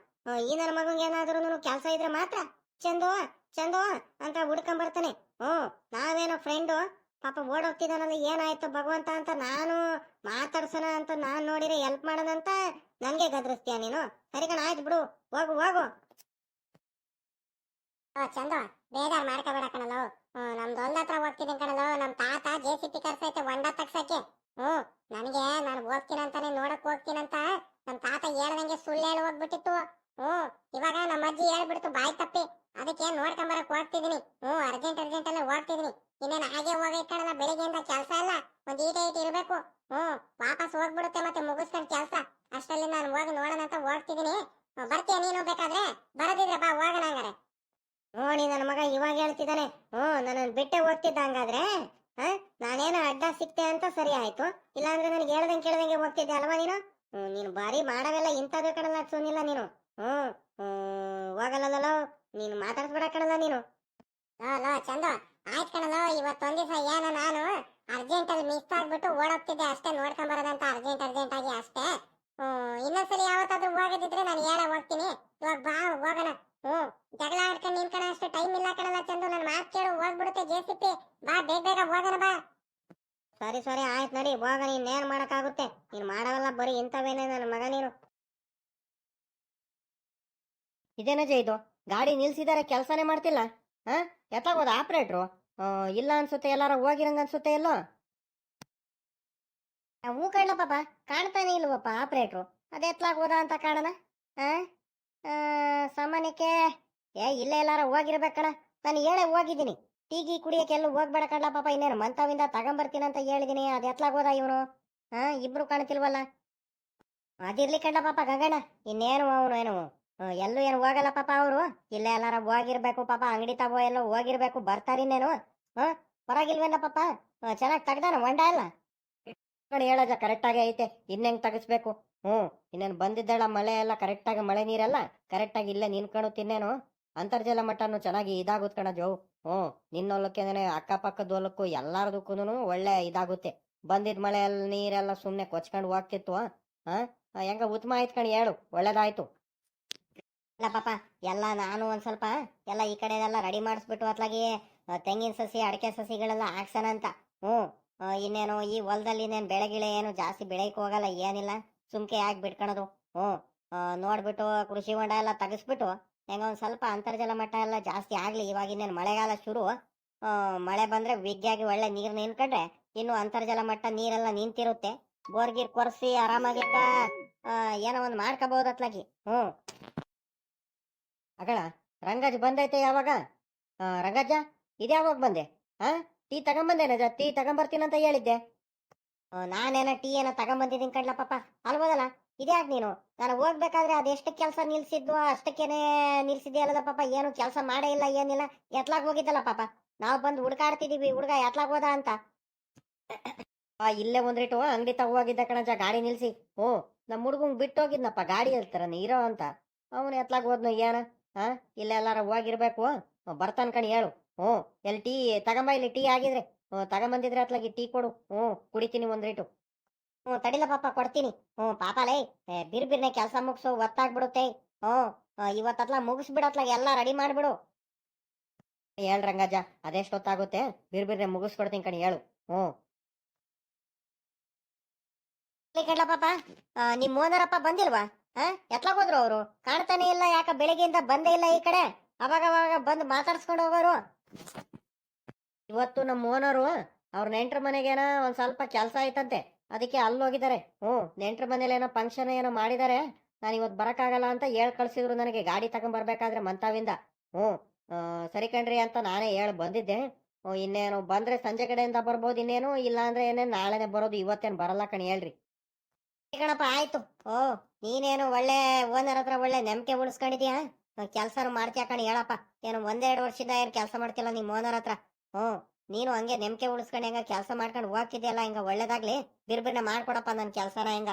ಈ ನನ್ನ ಮಗಂಗೆ ಏನಾದ್ರೂ ಕೆಲಸ ಇದ್ರೆ ಮಾತ್ರ. ಚಂದೋ ಚಂದೋ ಅಂತ ಹುಡ್ಕೊಂಡ್ ಬರ್ತಾನೆ. ಹ್ಮ್ ನಾವೇನೋ ಫ್ರೆಂಡು ಪಾಪ ಓಡೋಗ್ತಿದ್ದಾನಲ್ಲ ಏನಾಯ್ತು ಭಗವಂತ ಅಂತ ನಾನು ಮಾತಾಡ್ಸೋಣ ಅಂತ ನಾನ್ ನೋಡಿದ್ರೆ ಹೆಲ್ಪ್ ಮಾಡೋಣಂತ ನನಗೆ ಗದ್ರಿಸ್ತೀಯ ನೀನು? ಸರಿ ಕಣ ಆಯ್ತು ಬಿಡು. ಹೋಗು ಹೋಗು. ಚಂದ ಬೇಜಾರ್ ಮಾಡ್ಕೋಬೇಡ ಕಣಲು. ನಮ್ದು ಒಂದ್ ಹತ್ರ ಹೋಗ್ತಿದ್ದೀನಿ ಕಣಲೋ. ನಮ್ ತಾತ ಜೆ ಸಿ ಪಿ ಕರ್ಸೈತೆ ಹೊಂಡ ತಗ್ಸಕ್ಕೆ ಹ್ಮ್ ನನಗೆ ನಾನು ಓದ್ತೀನಂತಾನೆ ನೋಡಕ್ ಹೋಗ್ತೀನಂತ. ನಮ್ ತಾತ ಹೇಳ್ದಂಗೆ ಸುಳ್ಳು ಹೇಳಿ ಹೋಗ್ಬಿಟ್ಟಿತ್ತು. ಹ್ಮ್ ಇವಾಗ ನಮ್ಮ ಅಜ್ಜಿ ಹೇಳ್ಬಿಡ್ತು ಬಾಯ್ ತಪ್ಪಿ. ಅದಕ್ಕೆ ನೋಡ್ಕೊಂಬರಕ್ ಹೋಗ್ತಿದೀನಿ. ಹ್ಮ್ ಅರ್ಜೆಂಟ್ ಅರ್ಜೆಂಟ್ ಅಲ್ಲೇ ಹೋಗ್ತಿದೀನಿ ಇನ್ನೇನು ಹಾಗೆ ಹೋಗೈತ್ ಕಣಲ್ಲ ಬೆಳಿಗ್ಗೆಯಿಂದ ಕೆಲಸ ಎಲ್ಲ ಒಂದ್ ಈಟ ಈಟ ಇರ್ಬೇಕು. ಹ್ಮ್ ವಾಪಸ್ ಹೋಗ್ಬಿಡುತ್ತೆ ಮತ್ತೆ ಮುಗಿಸ್ಕೊಂಡ್ ಕೆಲಸ. ಅಷ್ಟರಲ್ಲಿ ನಾನು ಹೋಗಿ ನೋಡೋಣ ಅಂತ ಹೋಗ್ತಿದೀನಿ ಬರ್ತೀಯ ನೀನು ಬೇಕಾದ್ರೆ? ಬರದಿದ್ರೆ ಬಾ, ಹೋಗೋಣ ಹಂಗಾರೆ. ನೀ ನನ್ನ ಮಗ ಇವಾಗ ಹೇಳ್ತಿದ್ದಾನೆ. ಹ್ಮ್ ನನ್ನ ಬಿಟ್ಟೆ ಓದ್ತಿದ್ದ ಹಂಗಾದ್ರೆ? ನಾನೇನೋ ಅಡ್ಡ ಸಿಕ್ತೆ ಅಂತ ಸರಿ ಆಯ್ತು. ಇಲ್ಲಾಂದ್ರೆ ನನಗೆ ಹೇಳ್ದಂಗೆ ಕೇಳ್ದಂಗೆ ಹೋಗ್ತಿದ್ದೆ ಅಲ್ವಾ ನೀನು? ನೀನು ಬಾರಿ ಮಾಡವೆಲ್ಲ ಇಂಥದ್ದು ಕಣಲ್ಲ ಸುನಿಲ್ಲ ನೀನು. ಹ್ಮ್ ಹೋಗಲ್ಲಲ್ಲ ನೀನು ಮಾತಾಡ್ಸ್ಬೇಡ ಕಣಲ್ಲ ನೀನು. ಲೋ ಚಂದ. ಆಯ್ತು ಕಣಲ್ಲ ಇವತ್ತು ದಿವಸ ಏನೋ ನಾನು ಅರ್ಜೆಂಟ್ ಅಲ್ಲಿ ಮಿಸ್ ಆಗ್ಬಿಟ್ಟು ಓಡೋಗ್ತಿದ್ದೆ ಅಷ್ಟೇ, ನೋಡ್ಕೊಂಡ್ ಬರೋದಂತ ಅರ್ಜೆಂಟ್ ಅರ್ಜೆಂಟ್ ಆಗಿ ಅಷ್ಟೇ. ಇನ್ನೊಂದ್ಸಲಿ ಯಾವತ್ತಾದ್ರೂ ಹೋಗದಿದ್ರೆ ನಾನು ಹೇಳ ಹೋಗ್ತೀನಿ. ಇವಾಗ ಬಾ, ಹೋಗೋಣ. ಹ್ಮ್ ಜಗಳ ಆಡ್ಕೊಂಡು ನಿಂತ್ಕೊಳ ಅಷ್ಟು ಟೈಮ್ ಇಲ್ಲ ಕಣಲ್ಲ ಚಂದು ನನ್ನ ಮಾತು ಕೇಳು, ಹೋಗ್ಬಿಡುತ್ತೆ ಜೆ ಸಿ ಪಿ ಬಾ, ಬೇಗ ಬೇಗ ಹೋಗೋಣ ಬಾ. ಸರಿ ಸರಿ, ಆಯ್ತು ನಡಿ, ಹೋಗ, ನೀನ್ ಮಾಡಕ್ಕಾಗುತ್ತೆ? ನೀನ್ ಮಾಡವಲ್ಲ ಬರೀ ಇಂಥವೇನೆ ನನ್ನ ಮಗ ನೀನು. ಜಯ ಇದು? ಗಾಡಿ ನಿಲ್ಸಿದಾರೆ, ಕೆಲಸನೇ ಮಾಡ್ತಿಲ್ಲ? ಹಾ? ಎತ್ತಾಗೋದ ಆಪ್ರೇಟ್ರು? ಇಲ್ಲ ಅನ್ಸುತ್ತೆ, ಎಲ್ಲಾರ ಹೋಗಿರಂಗ ಅನ್ಸುತ್ತೆ ಎಲ್ಲೋ? ಹೂ ಹ್ಞೂ ಕಣ್ಣ ಪಾಪ, ಕಾಣ್ತಾನೆ ಇಲ್ವಪ್ಪ, ಆಪ್ರೇಟ್ರು. ಅದೇ ಎತ್ಲಾಗ ಹೋದ ಅಂತ ಕಾಣನ ಆ? ಸಾಮಾನ್ಯಕ್ಕೆ, ಏ, ಇಲ್ಲೇ ಎಲ್ಲಾರ ಹೋಗಿರ್ಬೇಕಣ. ನಾನು ಹೇಳೇ ಹೋಗಿದ್ದೀನಿ. ಟೀ ಗೀ ಕುಡಿಯಕ್ಕೆ ಎಲ್ಲೂ ಹೋಗ್ಬೇಡ ಕಣ್ಲ ಪಾಪ, ಇನ್ನೇನು ಮಂತಾವಿಂದ ತಗೊಂಬರ್ತೀನಿ ಅಂತ ಹೇಳಿದೀನಿ. ಅದು ಎತ್ಲಾಗೋದ ಇವನು? ಹಾ ಇಬ್ರು ಕಾಣ್ತಿಲ್ವಲ್ಲ? ಅದಿರ್ಲಿ ಕಣ್ಣ ಪಾಪ ಗಂಗಣ್ಣ. ಇನ್ನೇನು ಅವನು, ಏನು ಎಲ್ಲೂ ಏನು ಹೋಗಲ್ಲ ಪಾಪ ಅವರು. ಇಲ್ಲೇ ಎಲ್ಲಾರ ಹೋಗಿರ್ಬೇಕು ಪಾಪ, ಅಂಗಡಿ ತಗೋ ಎಲ್ಲೋ ಹೋಗಿರ್ಬೇಕು ಬರ್ತಾರಿನ್ನೇನು ಹಾ ಪರವಾಗಿಲ್ವೇನ ಪಾಪ? ಚೆನ್ನಾಗಿ ತೆಗ್ದಾನ ಹೊಂಡ ಎಲ್ಲ? ಹೇಳೋದ ಕರೆಕ್ಟಾಗಿ ಐತೆ. ಇನ್ನೆಂಗ್ ತೆಗಿಸ್ಬೇಕು? ಹ್ಞೂ ಇನ್ನೇನು ಬಂದಿದ್ದಾಳ ಮಳೆ ಎಲ್ಲ ಕರೆಕ್ಟಾಗಿ ಮಳೆ ನೀರೆಲ್ಲ ಕರೆಕ್ಟಾಗಿ ಇಲ್ಲೇ ನಿನ್ಕೊಂಡು ತಿನ್ನೇನು? ಅಂತರ್ಜಲ ಮಟ್ಟನು ಚೆನ್ನಾಗಿ ಇದಾಗುತ್ತೆ ಕಣ ಜೋ. ಹ್ಞೂ ನಿನ್ನ ಹೊಲಕ್ಕೆ ಅಕ್ಕಪಕ್ಕದ ಹೊಲಕ್ಕೂ ಎಲ್ಲಾರದಕ್ಕೂ ಒಳ್ಳೆ ಇದಾಗುತ್ತೆ. ಬಂದಿದ್ದ ಮಳೆ ಎಲ್ಲ ನೀರೆಲ್ಲ ಸುಮ್ಮನೆ ಕೊಚ್ಕೊಂಡು ಹೋಗ್ತಿತ್ತು ಹಾಂ ಹೆಂಗ ಉತ್ತಮ ಆಯ್ತು ಕಣಿ ಹೇಳು, ಒಳ್ಳೇದಾಯ್ತು. ಇಲ್ಲ ಪಾಪ, ಎಲ್ಲ ನಾನು ಒಂದು ಸ್ವಲ್ಪ ಎಲ್ಲ ಈ ಕಡೆ ಎಲ್ಲ ರೆಡಿ ಮಾಡಿಸ್ಬಿಟ್ಟು ಅತ್ಲಾಗಿ ತೆಂಗಿನ ಸಸಿ, ಅಡಿಕೆ ಸಸಿಗಳೆಲ್ಲ ಹಾಕ್ಸೋಣ ಅಂತ. ಹ್ಞೂ ಇನ್ನೇನು ಈ ಹೊಲದಲ್ಲಿ ಇನ್ನೇನು ಬೆಳೆಗಿಳೆ ಏನು ಜಾಸ್ತಿ ಬೆಳೆಯಕ್ಕೆ ಹೋಗಲ್ಲ, ಏನಿಲ್ಲ. ಸುಮ್ಕೆ ಯಾಕೆ ಬಿಟ್ಕೊಳೋದು? ಹ್ಞೂ. ನೋಡ್ಬಿಟ್ಟು ಕೃಷಿ ಹೊಂಡ ಎಲ್ಲ ತೆಗೆಸ್ಬಿಟ್ಟು ಹೆಂಗ ಒಂದು ಸ್ವಲ್ಪ ಅಂತರ್ಜಲ ಮಟ್ಟ ಎಲ್ಲ ಜಾಸ್ತಿ ಆಗಲಿ, ಇವಾಗ ಇನ್ನೇನು ಮಳೆಗಾಲ ಶುರು. ಮಳೆ ಬಂದರೆ ವಿದ್ಯಾಗಿ ಒಳ್ಳೆ ನೀರು ನಿಂತ್ಕೊಂಡ್ರೆ ಇನ್ನು ಅಂತರ್ಜಲ ಮಟ್ಟ ನೀರೆಲ್ಲ ನಿಂತಿರುತ್ತೆ. ಬೋರ್ಗೀರ್ ಕೊರೆಸಿ ಆರಾಮಾಗಿ ಏನೋ ಒಂದು ಮಾಡ್ಕೋಬಹುದು ಅತ್ಲಾಗಿ. ಹ್ಞೂ. ಅಗಳ, ರಂಗಜ್ ಬಂದೈತೆ ಯಾವಾಗ? ರಂಗಜ್ಜ, ಇದ್ಯಾವಾಗ ಬಂದೆ? ಹಾ ಟೀ ತಗೊಂಬಂದೆ ನಜ ಟೀ ತಗೊಂಬರ್ತೀನಂತ ಹೇಳಿದ್ದೆ. ನಾನೇನ ಟೀ ಏನೋ ತಗೊಂಬಂದಿದ್ದೀನಿ ಕಣ್ಲ ಪಾಪ. ಅಲ್ಬೋದಲ್ಲ ಇದ್ಯಾಕ್ ನೀನು? ನಾನು ಹೋಗ್ಬೇಕಾದ್ರೆ ಅದೆಷ್ಟು ಕೆಲಸ ನಿಲ್ಸಿದ್ವು ಅಷ್ಟಕ್ಕೇನೆ ನಿಲ್ಸಿದ್ಯಲ್ಲದ ಪಾಪ. ಏನು ಕೆಲಸ ಮಾಡೇ ಇಲ್ಲ, ಏನಿಲ್ಲ. ಎತ್ಲಾಗ ಹೋಗಿದ್ದಲ್ಲ ಪಾಪ. ನಾವು ಬಂದು ಹುಡ್ಕಾಡ್ತಿದೀವಿ, ಹುಡ್ಗ ಎತ್ಲಾಗ್ ಹೋದ ಅಂತ. ಇಲ್ಲೇ ಒಂದ್ರಿಟ್ಟು ಅಂಗಡಿ ತಗೋಗಿದ್ದ ಕಣಜ ಗಾಡಿ ನಿಲ್ಸಿ. ಓ ನಮ್ಮ ಹುಡುಗಂಗ್ ಬಿಟ್ಟು ಹೋಗಿದ್ನಪ್ಪ ಗಾಡಿ ಹೇಳ್ತಾರ ಇರೋ ಅಂತ. ಅವನು ಎತ್ಲಾಗ್ ಹೋದ್ನು, ಏನ? ಹಾ ಇಲ್ಲೆಲ್ಲಾರ ಹೋಗಿರ್ಬೇಕು. ಬರ್ತಾನ ಕಣಿ, ಹೇಳು. ಹ್ಞೂ ಎಲ್ಲಿ ಟೀ, ತಗೊಂಬ, ಇಲ್ಲಿ ಟೀ ಆಗಿದ್ರೆ. ತಗೊಂಬಂದಿದ್ರೆ ಅತ್ಲಾಗಿ ಟೀ ಕೊಡು. ಹ್ಞೂ ಕುಡಿತೀನಿ ಒಂದ್ರಿಟ್ಟು ಹ್ಞೂ ತಡಿಲ್ಲ ಪಾಪ, ಕೊಡ್ತೀನಿ. ಹ್ಞೂ ಪಾಪ ಲೈ ಬಿರ್ ಬಿರ್ನೆ ಕೆಲಸ ಮುಗಿಸು, ಒತ್ತಾಗ್ಬಿಡುತ್ತೆ. ಹ್ಞೂ ಇವತ್ತತ್ಲ ಮುಗಿಸ್ಬಿಡತ್ಲಾಗ ಎಲ್ಲ ರೆಡಿ ಮಾಡಿಬಿಡು. ಹೇಳ್ ರಂಗಜ್ಜ ಅದೆಷ್ಟೊತ್ತಾಗುತ್ತೆ ಬಿರ್ ಬಿರ್ನೆ ಮುಗಿಸ್ಕೊಡ್ತೀನಿ ಕಣಿ, ಹೇಳು. ಹ್ಞೂ ಕೇಳ ಪಾಪ ನಿಮ್ ಓನರಪ್ಪ ಬಂದಿಲ್ವಾ? ಹಾ, ಎತ್ಲಾಗ ಹೋದ್ರು ಅವರು? ಕಾಣ್ತಾನೆ ಇಲ್ಲ, ಯಾಕ ಬೆಳಿಗ್ಗೆಯಿಂದ ಬಂದೇ ಇಲ್ಲ ಈ ಕಡೆ? ಅವಾಗ ಅವಾಗ ಬಂದು ಮಾತಾಡ್ಸ್ಕೊಂಡು ಹೋಗೋರು? ಇವತ್ತು ನಮ್ಮ ಓನರು ಅವ್ರ ನೆಂಟ್ರ ಮನೆಗೇನ ಒಂದ್ ಸ್ವಲ್ಪ ಕೆಲಸ ಆಯ್ತಂತೆ. ಅದಕ್ಕೆ ಅಲ್ಲಿ ಹೋಗಿದ್ದಾರೆ ಹ್ಞೂ, ನೆಂಟ್ರ ಮನೇಲಿ ಏನೋ ಫಂಕ್ಷನ್ ಏನೋ ಮಾಡಿದ್ದಾರೆ. ನಾನು ಇವತ್ತು ಬರಕ್ಕಾಗಲ್ಲ ಅಂತ ಹೇಳ್ ಕಳ್ಸಿದ್ರು ನನಗೆ. ಗಾಡಿ ತಗೊಂಬರ್ಬೇಕಾದ್ರೆ ಮಂತಾವಿಂದ. ಹ್ಞೂ ಸರಿ ಕಣ್ರಿ ಅಂತ ನಾನೇ ಹೇಳಿ ಬಂದಿದ್ದೆ. ಇನ್ನೇನು ಬಂದ್ರೆ ಸಂಜೆ ಕಡೆಯಿಂದ ಬರ್ಬೋದು, ಇನ್ನೇನು ಇಲ್ಲ ಅಂದ್ರೆ ಏನೇನು ನಾಳೆನೆ ಬರೋದು, ಇವತ್ತೇನು ಬರಲ್ಲ ಕಣಿ ಹೇಳ್ರಿ. ಕಣಪ್ಪ, ಆಯ್ತು. ಓ, ನೀನೇನು ಒಳ್ಳೆ ಓನರ್ ಹತ್ರ ಒಳ್ಳೆ ನಂಬಿಕೆ ಉಳಿಸ್ಕೊಂಡಿದ್ಯಾ? ಕೆಲಸ ಮಾಡ್ತೀಯ ಕಣಿ ಹೇಳಪ್ಪ. ಏನು ಒಂದೆರಡು ವರ್ಷದಿಂದ ಏನು ಕೆಲಸ ಮಾಡ್ತಿಲ್ಲ ನಿಮ್ಮ ಓನರ್ ಹತ್ರ? ಹ್ಞೂ. ನೀನು ಹಂಗೆ ನೆಮ್ಕೆ ಉಳಿಸ್ಕೊಂಡು ಹೆಂಗ ಕೆಲಸ ಮಾಡ್ಕೊಂಡು ಹೋಗ್ತಿದ್ಯಲ್ಲ, ಹಿಂಗ ಒಳ್ಳೇದಾಗ್ಲಿ, ಬಿರ್ಬಿರ್ನ ಮಾಡ್ಕೊಡಪ್ಪ ನನ್ನ ಕೆಲಸನ ಹೆಂಗ.